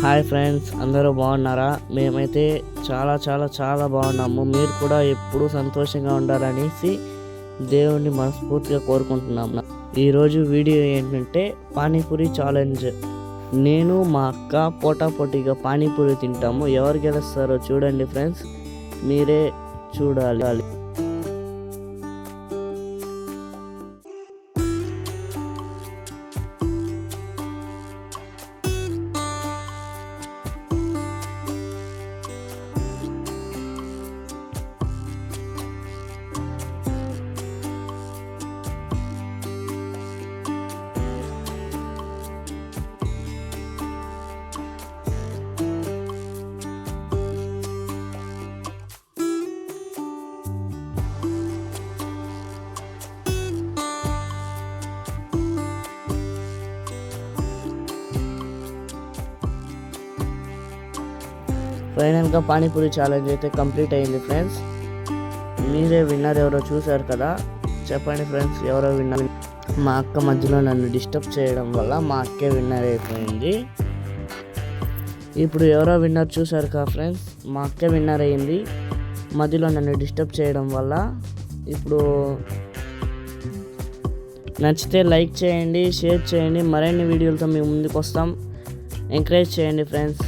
Hi friends అందరూ బాగున్నారా? మేమైతే చాలా చాలా చాలా బాగున్నాము. మీరు కూడా ఎప్పుడూ సంతోషంగా ఉండాలనేసి దేవుణ్ణి మనస్ఫూర్తిగా కోరుకుంటున్నాము. ఈరోజు వీడియో ఏంటంటే పానీపూరి ఛాలెంజ్ నేను మా అక్క పోటాపోటీగా పానీపూరి తింటాము. ఎవరు గెలుస్తారో చూడండి ఫ్రెండ్స్. మీరే చూడాలి. ఫైనల్గా పానీపూరి ఛాలెంజ్ అయితే కంప్లీట్ అయింది ఫ్రెండ్స్ మీరే విన్నర్ ఎవరో చూశారు కదా? చెప్పండి ఫ్రెండ్స్ ఎవరో విన్నర్ మా అక్క మధ్యలో నన్ను డిస్టర్బ్ చేయడం వల్ల మా అక్కే విన్నర్ అయిపోయింది. ఇప్పుడు ఎవరో విన్నర్ చూశారు కదా ఫ్రెండ్స్ మా అక్కే విన్నర్ అయింది. మధ్యలో నన్ను డిస్టర్బ్ చేయడం వల్ల ఇప్పుడు నచ్చితే లైక్ చేయండి షేర్ చేయండి. మరిన్ని వీడియోలతో మేము ముందుకు వస్తాం. ఎంకరేజ్ చేయండి ఫ్రెండ్స్